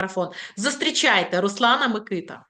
марафон. Зустрічайте Руслана Микита.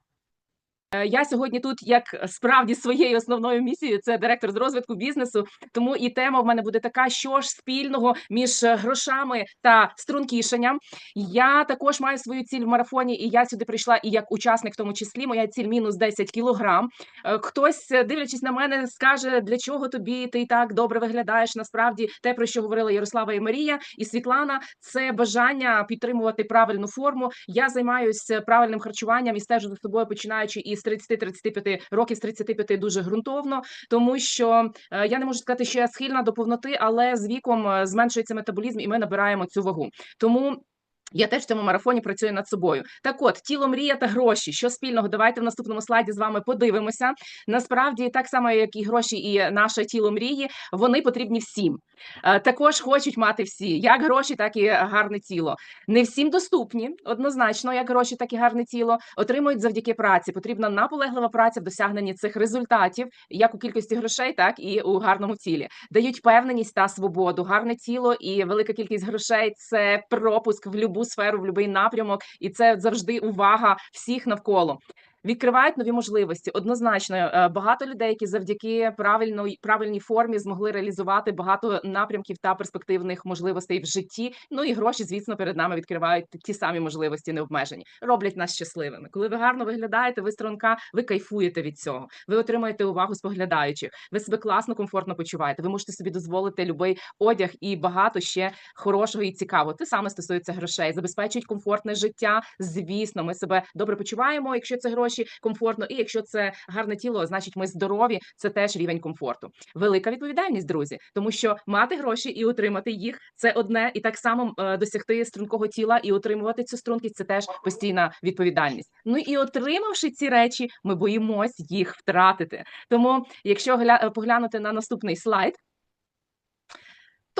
Е, Я сьогодні тут як справді своєю основною місією це директор з розвитку бізнесу. Тому і тема в мене буде така, що ж спільного між е, грошами та стрункішенням. Я також маю свою ціль в марафоні, і я сюди прийшла і як учасник, в тому числі моя ціль мінус 10 кілограм. Е, Хтось, дивлячись на мене, скаже, для чого тобі ти і так добре виглядаєш. Насправді, те про що говорила Ярослава і Марія і Світлана, це бажання підтримувати правильну форму. Я займаюся правильним харчуванням і стежу за собою, починаючи із 30-35 років, з 35 дуже ґрунтовно, тому що е, я не можу сказати, що я схильна до повноти, але з віком е, зменшується метаболізм, і ми набираємо цю вагу. Тому. Я теж в цьому марафоні працюю над собою. Так от, тіло мрія та гроші. Що спільного? Давайте в наступному слайді з вами подивимося. Насправді, так само, як і гроші, і наше тіло мрії, вони потрібні всім. Е, Також хочуть мати всі, як гроші, так і гарне тіло. Не всім доступні, однозначно, як гроші, так і гарне тіло. Отримують завдяки праці. Потрібна наполеглива праця в досягненні цих результатів, як у кількості грошей, так і у гарному тілі. Дають певненість та свободу. Гарне тіло і велика кількість грошей це пропуск в любу сферу, в будь-який напрямок, і це завжди увага всіх навколо. Відкривають нові можливості. Однозначно, е, багато людей, які завдяки правильної правильній формі змогли реалізувати багато напрямків та перспективних можливостей в житті. Ну і гроші, звісно, перед нами відкривають ті самі можливості, необмежені, роблять нас щасливими. Коли ви гарно виглядаєте, ви струнка, ви кайфуєте від цього. Ви отримуєте увагу споглядаючих. Ви себе класно, комфортно почуваєте. Ви можете собі дозволити любий одяг і багато ще хорошого і цікавого. Те саме стосується грошей, забезпечують комфортне життя. Звісно, ми себе добре почуваємо, якщо це гроші комфортно, і якщо це гарне тіло, значить ми здорові. Це теж рівень комфорту. Велика відповідальність, друзі, тому що мати гроші і отримати їх це одне, і так само е, досягти стрункого тіла і отримувати цю стрункість це теж постійна відповідальність. Ну і отримавши ці речі, ми боїмось їх втратити. Тому, якщо гля- поглянути на наступний слайд.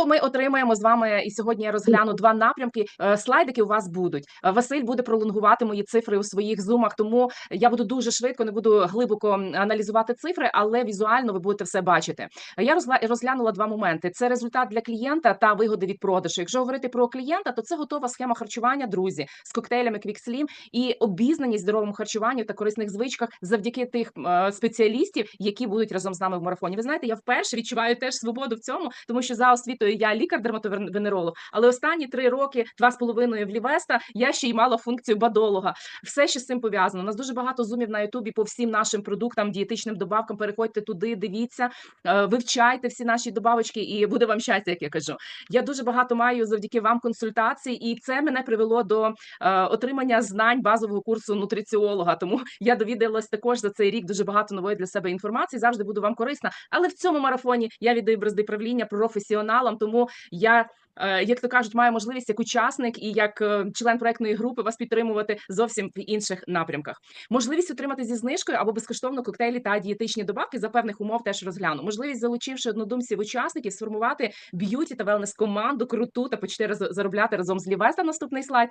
То ми отримаємо з вами і сьогодні я розгляну два напрямки. Е, Слайдики у вас будуть. Е, Василь буде пролонгувати мої цифри у своїх зумах, тому я буду дуже швидко, не буду глибоко аналізувати цифри, але візуально ви будете все бачити. Я розглянула два моменти: це результат для клієнта та вигоди від продажу. Якщо говорити про клієнта, то це готова схема харчування, друзі, з коктейлями Quick і обізнаність здоровому харчуванню та корисних звичках завдяки тих е, спеціалістів, які будуть разом з нами в марафоні. Ви знаєте, я вперше відчуваю теж свободу в цьому, тому що за освітою я лікар-дерматовенеролог, але останні три роки, два з половиною в Лівеста, я ще й мала функцію бадолога. Все, що з цим пов'язано. У нас дуже багато зумів на Ютубі по всім нашим продуктам, дієтичним добавкам. Переходьте туди, дивіться, е, вивчайте всі наші добавочки, і буде вам щастя, як я кажу. Я дуже багато маю завдяки вам консультацій, і це мене привело до е, отримання знань базового курсу нутриціолога. Тому я довідалась також за цей рік дуже багато нової для себе інформації. Завжди буду вам корисна. Але в цьому марафоні я віддаю бразди правління професіоналам, тому я. е, Як то кажуть, маю можливість як учасник і як е, член проектної групи вас підтримувати зовсім в інших напрямках. Можливість отримати зі знижкою або безкоштовно коктейлі та дієтичні добавки за певних умов теж розгляну. Можливість, залучивши однодумців учасників, сформувати б'юті та велнес команду круту та почти заробляти разом з Лівеста. Наступний слайд.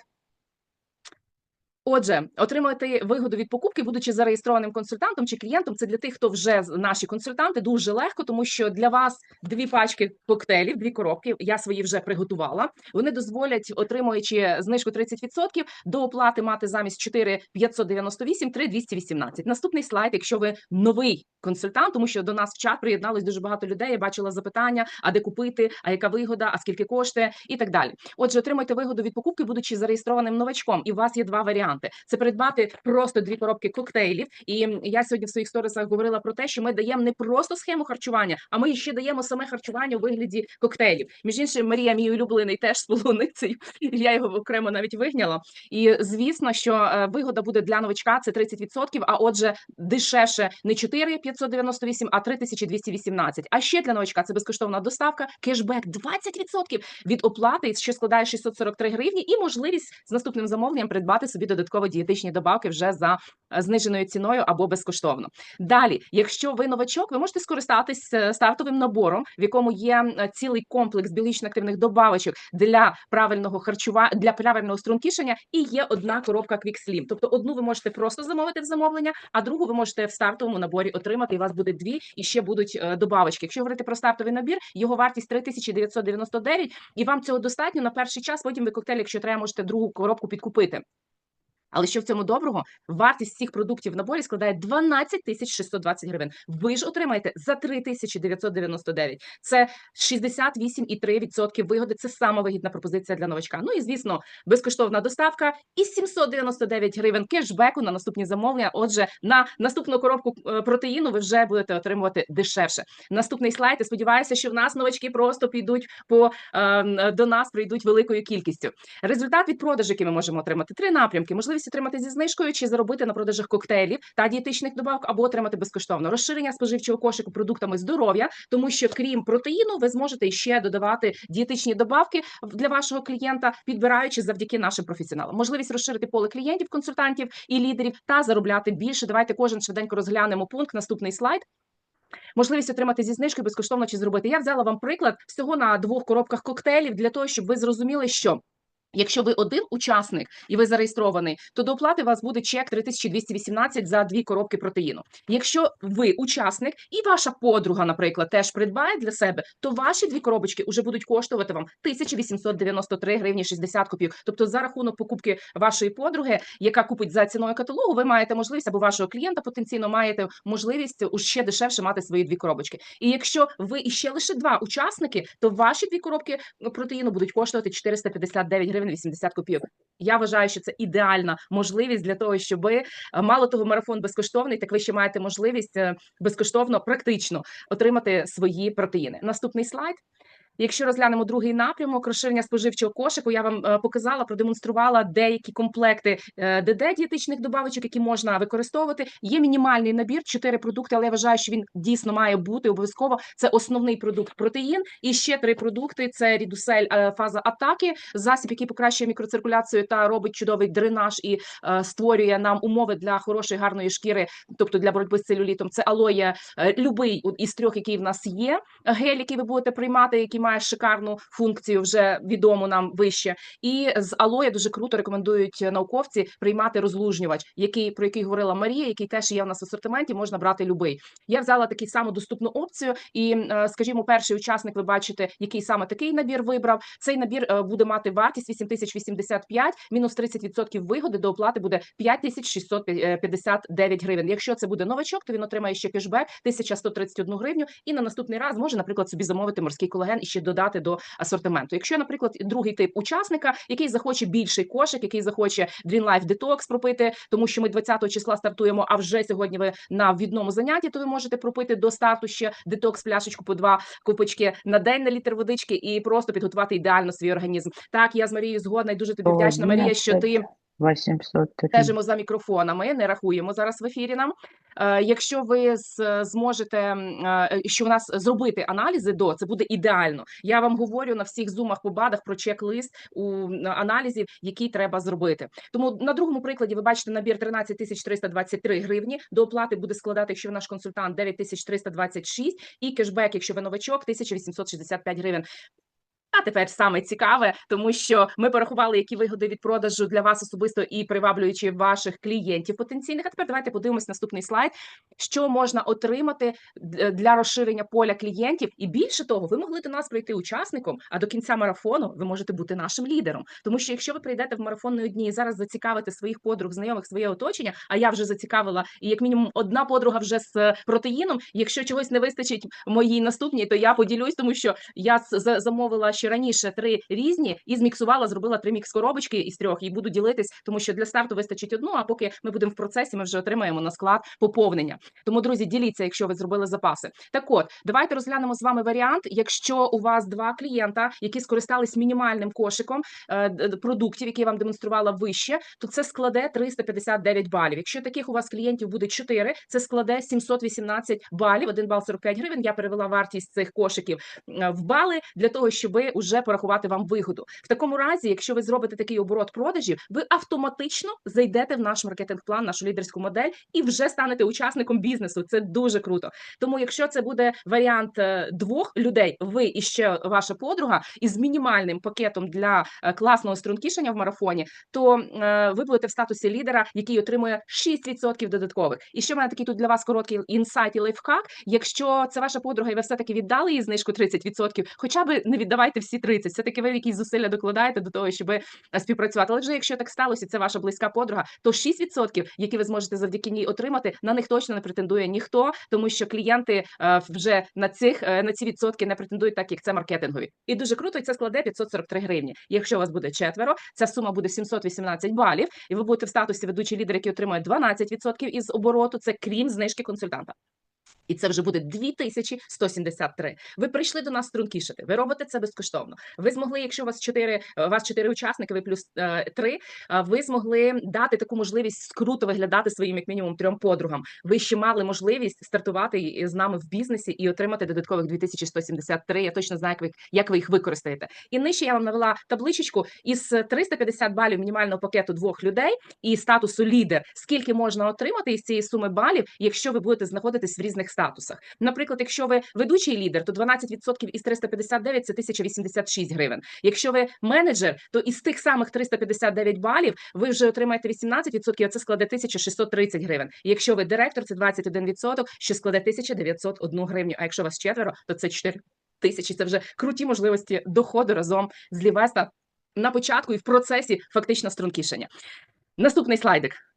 Отже, отримати вигоду від покупки, будучи зареєстрованим консультантом чи клієнтом, це для тих, хто вже наші консультанти, дуже легко, тому що для вас дві пачки коктейлів, дві коробки. Я свої вже приготувала. Вони дозволять, отримуючи знижку 30%, до оплати мати замість 4 598 3 218. Наступний слайд, якщо ви новий консультант, тому що до нас в чат приєдналось дуже багато людей. Я бачила запитання: а де купити, а яка вигода, а скільки коштує, і так далі. Отже, отримайте вигоду від покупки, будучи зареєстрованим новачком. І у вас є два варіанти: це придбати просто дві коробки коктейлів. І я сьогодні в своїх сторісах говорила про те, що ми даємо не просто схему харчування, а ми ще даємо саме харчування у вигляді коктейлів. Між іншим, Марія, мій улюблений, теж з полуницею. Я його окремо навіть вигняла. І звісно, що е, вигода буде для новачка це 30%, а отже, дешевше не 4 598, а 3218. А ще для новачка це безкоштовна доставка, кешбек 20% від оплати, що складає 643 гривні, і можливість з наступним замовленням придбати собі додатково дієтичні добавки вже за е, зниженою ціною або безкоштовно. Далі, якщо ви новачок, ви можете скористатись е, стартовим набором, в якому є цілий комплекс біологічно активних добавочок для правильного харчування, для правильного стрункішення, і є одна коробка Slim. Тобто одну ви можете просто замовити в замовлення, а другу ви можете в стартовому наборі отримати. І у вас буде дві, і ще будуть е, добавочки. Якщо говорити про стартовий набір, його вартість 3999, і вам цього достатньо на перший час. Потім ви коктейль, якщо треба, можете другу коробку підкупити. Але що в цьому доброго? Вартість цих продуктів в наборі складає 12 тисяч 620 гривень. Ви ж отримаєте за 3 тисячі 999. Це 68,3% вигоди. Це сама вигідна пропозиція для новачка. Ну і звісно, безкоштовна доставка і 799 гривень кешбеку на наступні замовлення. Отже, на наступну коробку е, протеїну ви вже будете отримувати дешевше. Наступний слайд. Я сподіваюся, що в нас новачки просто підуть по е, до нас, прийдуть великою кількістю. Результат від продажу, який ми можемо отримати, три напрямки: можливість отримати зі знижкою чи заробити на продажах коктейлів та дієтичних добавок, або отримати безкоштовно розширення споживчого кошику продуктами здоров'я, тому що крім протеїну, ви зможете ще додавати дієтичні добавки для вашого клієнта, підбираючи завдяки нашим професіоналам. Можливість розширити поле клієнтів, консультантів і лідерів та заробляти більше. Давайте кожен швиденько розглянемо пункт. Наступний слайд. Можливість отримати зі знижкою безкоштовно чи зробити. Я взяла вам приклад всього на двох коробках коктейлів для того, щоб ви зрозуміли, що. Якщо ви один учасник і ви зареєстрований, то до оплати у вас буде чек 3218 за дві коробки протеїну. Якщо ви учасник і ваша подруга, наприклад, теж придбає для себе, то ваші дві коробочки вже будуть коштувати вам 1893 гривні 60 копійок. Тобто, за рахунок покупки вашої подруги, яка купить за ціною каталогу, ви маєте можливість або вашого клієнта потенційно маєте можливість у ще дешевше мати свої дві коробочки. І якщо ви іще лише два учасники, то ваші дві коробки протеїну будуть коштувати 459 гривень 80 копійок. Я вважаю, що це ідеальна можливість для того, щоб е, мало того, марафон безкоштовний, так ви ще маєте можливість е, безкоштовно, практично отримати свої протеїни. Наступний слайд. Якщо розглянемо другий напрямок розширення споживчого кошику, я вам е, показала, продемонструвала деякі комплекти е, ДД дієтичних добавочок, які можна використовувати. Є мінімальний набір, чотири продукти, але я вважаю, що він дійсно має бути обов'язково. Це основний продукт протеїн, і ще три продукти: це рідусель е, фаза атаки, засіб, який покращує мікроциркуляцію та робить чудовий дренаж і е, створює нам умови для хорошої гарної шкіри, тобто для боротьби з целюлітом. Це алоє, е, любий із трьох, який в нас є. Гель, який ви будете приймати, який має шикарну функцію, вже відому нам вище. І з алоє дуже круто рекомендують науковці приймати розлужнювач, який про який говорила Марія, який теж є в нас в асортименті. Можна брати любий. Я взяла такий саму доступну опцію, і е, скажімо, перший учасник, ви бачите, який саме такий набір вибрав. Цей набір е, буде мати вартість 8085, мінус 30% вигоди до оплати буде 5659 гривень. Якщо це буде новачок, то він отримає ще кешбек 1131 гривню. І на наступний раз може, наприклад, собі замовити морський колаген і ще додати до асортименту. Якщо, наприклад, другий тип учасника, який захоче більший кошик, який захоче Green Life Detox пропити, тому що ми 20 числа стартуємо. А вже сьогодні ви на відному занятті, то ви можете пропити до старту ще детокс пляшечку по два купочки на день на літр водички і просто підготувати ідеально свій організм. Так, я з Марією згодна і дуже тобі вдячна, Марія, що ти 803. стежимо за мікрофонами, не рахуємо зараз в ефірі нам. Е, якщо ви з- зможете, е, що в нас зробити аналізи до, це буде ідеально. Я вам говорю на всіх зумах по бадах про чек-лист у аналізів, які треба зробити. Тому на другому прикладі ви бачите набір 13 тисяч 323 гривні. До оплати буде складати, якщо ви наш консультант, 9 тисяч 326 і кешбек, якщо ви новачок, 1865 гривень. А тепер саме цікаве, тому що ми порахували, які вигоди від продажу для вас особисто і приваблюючи ваших клієнтів потенційних. А тепер давайте подивимось наступний слайд, що можна отримати для розширення поля клієнтів. І більше того, ви могли до нас прийти учасником, а до кінця марафону ви можете бути нашим лідером. Тому що якщо ви прийдете в марафон не одні і зараз зацікавите своїх подруг, знайомих, своє оточення, а я вже зацікавила, і як мінімум одна подруга вже з е, протеїном. Якщо чогось не вистачить моїй наступній, то я поділюсь, тому що я замовила ще раніше три різні і зміксувала, зробила три мікс коробочки із трьох і буду ділитись, тому що для старту вистачить одну. А поки ми будемо в процесі, ми вже отримаємо на склад поповнення. Тому, друзі, діліться, якщо ви зробили запаси. Так от, давайте розглянемо з вами варіант. Якщо у вас два клієнта, які скористались мінімальним кошиком е, продуктів, які я вам демонструвала вище, то це складе 359 балів. Якщо таких у вас клієнтів буде 4, це складе 718 балів. 1 бал 45 гривень. Я перевела вартість цих кошиків е, в бали для того, щоб уже порахувати вам вигоду. В такому разі, якщо ви зробите такий оборот продажів, ви автоматично зайдете в наш маркетинг-план, нашу лідерську модель, і вже станете учасником бізнесу. Це дуже круто. Тому, якщо це буде варіант е, двох людей, ви і ще ваша подруга, із мінімальним пакетом для е, класного стрункішення в марафоні, то е, ви будете в статусі лідера, який отримує 6% додаткових. І ще в мене такий тут для вас короткий інсайт і лайфхак. Якщо це ваша подруга, і ви все таки віддали їй знижку 30%, хоча б не віддавайте отримати всі 30. Все таки ви якісь зусилля докладаєте до того, щоб співпрацювати. Але вже якщо так сталося, це ваша близька подруга, то 6%, які ви зможете завдяки ній отримати, на них точно не претендує ніхто, тому що клієнти е, вже на цих е, на ці відсотки не претендують, так як це маркетингові. І дуже круто, і це складе 543 гривні. Якщо у вас буде четверо, ця сума буде 718 балів, і ви будете в статусі ведучий лідер, який отримує 12% із обороту. Це крім знижки консультанта. І це вже буде 2173. Ви прийшли до нас стрункішити. Ви робите це безкоштовно. Ви змогли, якщо у вас чотири вас чотири учасники, ви плюс е, три. ви змогли дати таку можливість круто виглядати своїм як мінімум трьом подругам. Ви ще мали можливість стартувати з нами в бізнесі і отримати додаткових 2173. Я точно знаю, як ви як ви їх використаєте. І нижче я вам навела табличечку із 350 балів мінімального пакету двох людей і статусу лідер. Скільки можна отримати із цієї суми балів, якщо ви будете знаходитись в різних статусах? Наприклад, якщо ви ведучий лідер, то 12% із 359 – це 1086 гривень. Якщо ви менеджер, то із тих самих 359 балів ви вже отримаєте 18%, а це складе 1630 гривень. Якщо ви директор, це 21%, що складе 1901 гривню. А якщо вас четверо, то це 4 тисячі. Це вже круті можливості доходу разом з Лівеста на початку і в процесі фактично стрункішення. Наступний слайдик.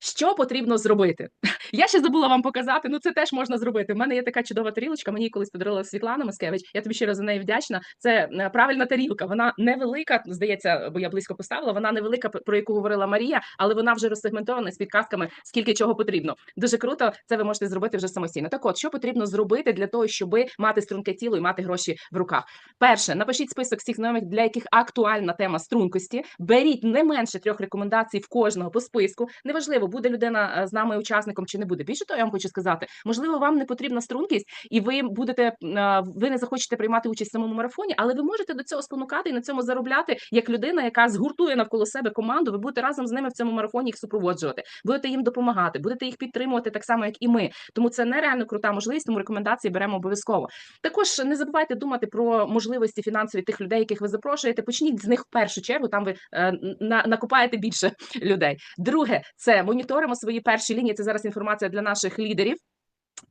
Що потрібно зробити? Я ще забула вам показати. Ну це теж можна зробити. У мене є така чудова тарілочка. Мені колись подарила Світлана Маскевич. Я тобі щиро за неї вдячна. Це е, правильна тарілка. Вона невелика, здається, бо я близько поставила. Вона невелика, про яку говорила Марія, але вона вже розсегментована з підказками, скільки чого потрібно. Дуже круто. Це ви можете зробити вже самостійно. Так, от що потрібно зробити для того, щоб мати струнке тіло і мати гроші в руках. Перше, напишіть список всіх знайомих, для яких актуальна тема стрункості. Беріть не менше трьох рекомендацій в кожного по списку. Неважливо, буде людина е, з нами учасником чи не буде. Більше того, я вам хочу сказати, можливо, вам не потрібна стрункість, і ви будете е, ви не захочете приймати участь в самому марафоні, але ви можете до цього спонукати і на цьому заробляти як людина, яка згуртує навколо себе команду. Ви будете разом з ними в цьому марафоні їх супроводжувати, будете їм допомагати, будете їх підтримувати так само, як і ми. Тому це нереально крута можливість. Тому рекомендації беремо обов'язково. Також не забувайте думати про можливості фінансові тих людей, яких ви запрошуєте. Почніть з них в першу чергу. Там ви е, на, накопаєте більше людей. Друге, це моніторимо свої перші лінії. Це зараз інформація для наших лідерів.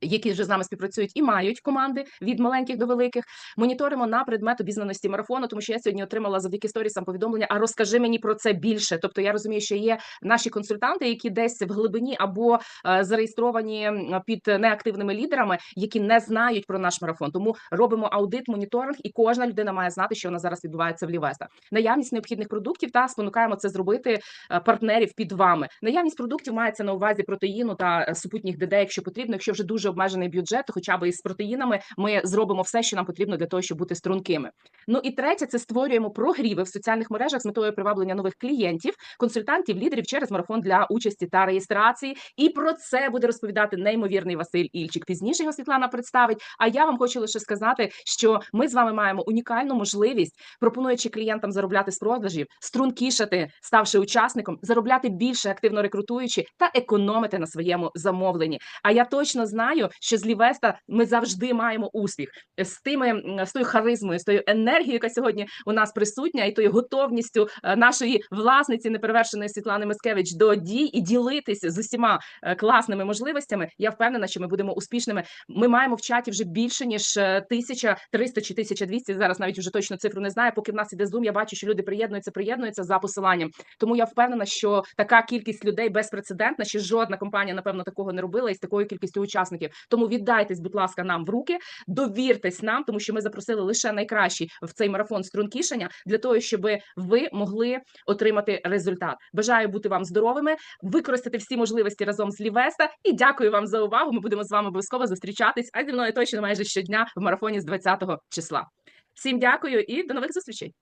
Які вже з нами співпрацюють і мають команди від маленьких до великих. Моніторимо на предмет обізнаності марафону, тому що я сьогодні отримала завдяки сторісам повідомлення. А розкажи мені про це більше. Тобто я розумію, що є наші консультанти, які десь в глибині або е, зареєстровані під неактивними лідерами, які не знають про наш марафон. Тому робимо аудит, моніторинг, і кожна людина має знати, що нас зараз відбувається в Лівеста. Наявність необхідних продуктів та спонукаємо це зробити е, партнерів під вами. Наявність продуктів мається на увазі протеїну та супутніх ДД, якщо потрібно. Якщо вже дуже обмежений бюджет, хоча б із протеїнами ми зробимо все, що нам потрібно для того, щоб бути стрункими. Ну і третє, це створюємо прогріви в соціальних мережах з метою приваблення нових клієнтів, консультантів, лідерів через марафон для участі та реєстрації. І про це буде розповідати неймовірний Василь Ільчик. Пізніше його Світлана представить. А я вам хочу лише сказати, що ми з вами маємо унікальну можливість, пропонуючи клієнтам заробляти з продажів, стрункішати, ставши учасником, заробляти більше, активно рекрутуючи та економити на своєму замовленні. А я точно знаю, що з Лівеста ми завжди маємо успіх з тими з тою харизмою, з тою енергією, яка сьогодні у нас присутня, і тою готовністю е, нашої власниці неперевершеної Світлани Мискевич до дій і ділитися з усіма е, класними можливостями. Я впевнена, що ми будемо успішними. Ми маємо в чаті вже більше ніж е, 1300 чи 1200, Зараз навіть вже точно цифру не знаю. Поки в нас іде Zoom, я бачу, що люди приєднуються, приєднуються за посиланням. Тому я впевнена, що така кількість людей безпрецедентна. Ще жодна компанія, напевно, такого не робила із такою кількістю учасників. Тому віддайтесь, будь ласка, нам в руки, довіртесь нам, тому що ми запросили лише найкращі в цей марафон стрункішення для того, щоб ви могли отримати результат. Бажаю бути вам здоровими, використати всі можливості разом з Лівеста. І дякую вам за увагу. Ми будемо з вами обов'язково зустрічатись. А зі мною точно майже щодня в марафоні з 20 числа. Всім дякую і до нових зустрічей.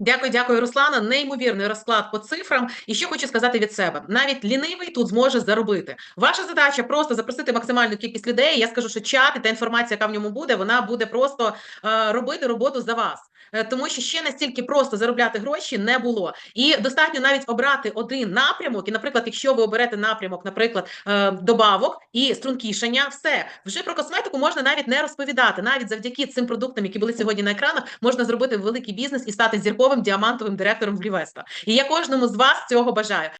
Дякую, дякую, Руслана. Неймовірний розклад по цифрам. І що хочу сказати від себе: навіть лінивий тут зможе заробити. Ваша задача просто запросити максимальну кількість людей. Я скажу, що чат і та інформація, яка в ньому буде, вона буде просто е, робити роботу за вас. Е, Тому що ще настільки просто заробляти гроші не було. І достатньо навіть обрати один напрямок. І, наприклад, якщо ви оберете напрямок, наприклад, е, добавок і стрункішення, все вже про косметику можна навіть не розповідати. Навіть завдяки цим продуктам, які були сьогодні на екранах, можна зробити великий бізнес і стати зірковим діамантовим директором в Лівеста. І я кожному з вас цього бажаю.